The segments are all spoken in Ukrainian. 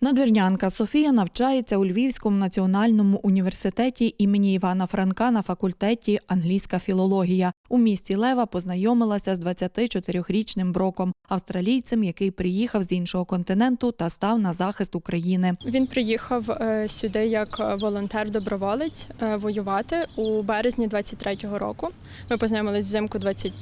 Надвірнянка Софія навчається у Львівському національному університеті імені Івана Франка на факультеті англійська філологія. У місті Лева познайомилася з 24-річним броком, австралійцем, який приїхав з іншого континенту та став на захист України. Він приїхав е, сюди як е, волонтер-доброволець е, воювати у березні 23-го року. Ми познайомились взимку 20...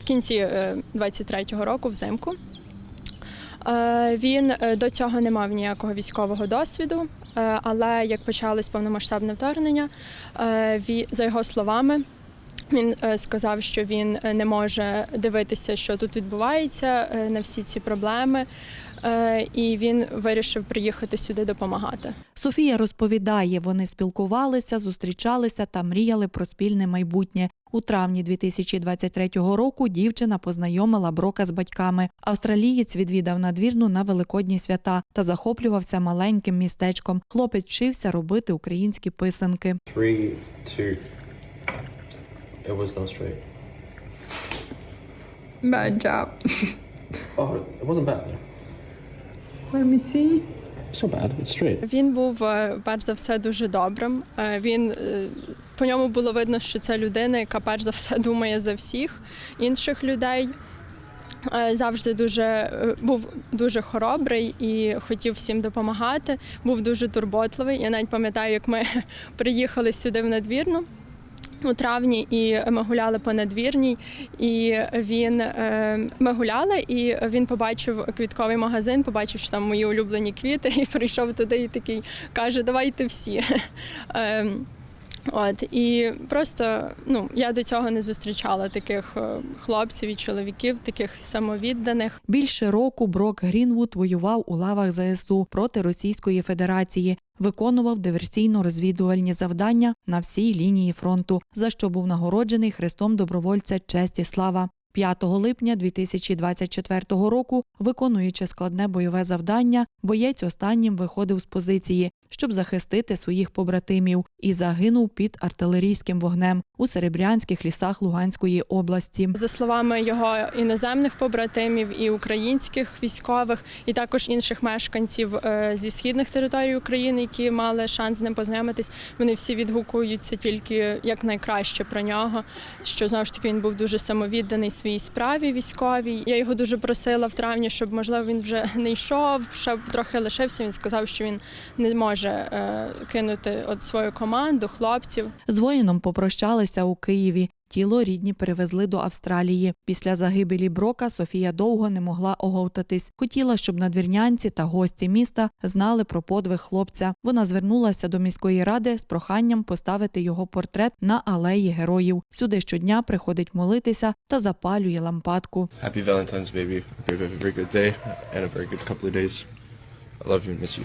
в кінці е, 23-го року взимку. Е, Він е, до цього не мав ніякого військового досвіду, е, але як почалось повномасштабне вторгнення, за його словами, він сказав, що він не може дивитися, що тут відбувається, на всі ці проблеми. І він вирішив приїхати сюди допомагати. Софія розповідає, вони спілкувалися, зустрічалися та мріяли про спільне майбутнє. У травні 2023 року дівчина познайомила Брока з батьками. Австралієць відвідав надвірну на великодні свята та захоплювався маленьким містечком. Хлопець вчився робити українські писанки. Three, two. It was not straight. Bad job. Oh, it wasn't bad though. Let me see. Not bad. It's straight. Він був е, перш за все дуже добрим. Е, Він е, по ньому було видно, що це людина, яка перш за все думає за всіх інших людей. Е, Завжди дуже е, був дуже хоробрий і хотів всім допомагати. Був дуже турботливий. Я навіть пам'ятаю, як ми приїхали сюди в надвірну. У травні і ми гуляли по надвірній, і він е, ми гуляли, і він побачив квітковий магазин, побачив, що там мої улюблені квіти, і прийшов туди і такий каже: Давайте всі. От і просто ну я до цього не зустрічала таких е, хлопців і чоловіків, таких самовідданих. Більше року Брок Грінвуд воював у лавах ЗСУ проти Російської Федерації, виконував диверсійно-розвідувальні завдання на всій лінії фронту, за що був нагороджений хрестом добровольця честь і слава. 5 липня 2024 року, виконуючи складне бойове завдання, боєць останнім виходив з позиції, щоб захистити своїх побратимів, і загинув під артилерійським вогнем у серебрянських лісах Луганської області. За словами його іноземних побратимів і українських військових, і також інших мешканців е, зі східних територій України, які мали шанс з ним познайомитись, вони всі відгукуються тільки як найкраще про нього. Що знову ж таки він був дуже самовідданий своїй справі військовій. Я його дуже просила в травні, щоб можливо він вже не йшов, щоб трохи лишився. Він сказав, що він не може е, кинути от свою команду, хлопців. З воїном попрощалися у Києві. Тіло рідні перевезли до Австралії. Після загибелі Брока Софія довго не могла оговтатись. Хотіла, щоб надвірнянці та гості міста знали про подвиг хлопця. Вона звернулася до міської ради з проханням поставити його портрет на алеї героїв. Сюди щодня приходить молитися та запалює лампадку. Happy Valentine's, baby. Have a very good day and a very good couple of days. I love you miss you.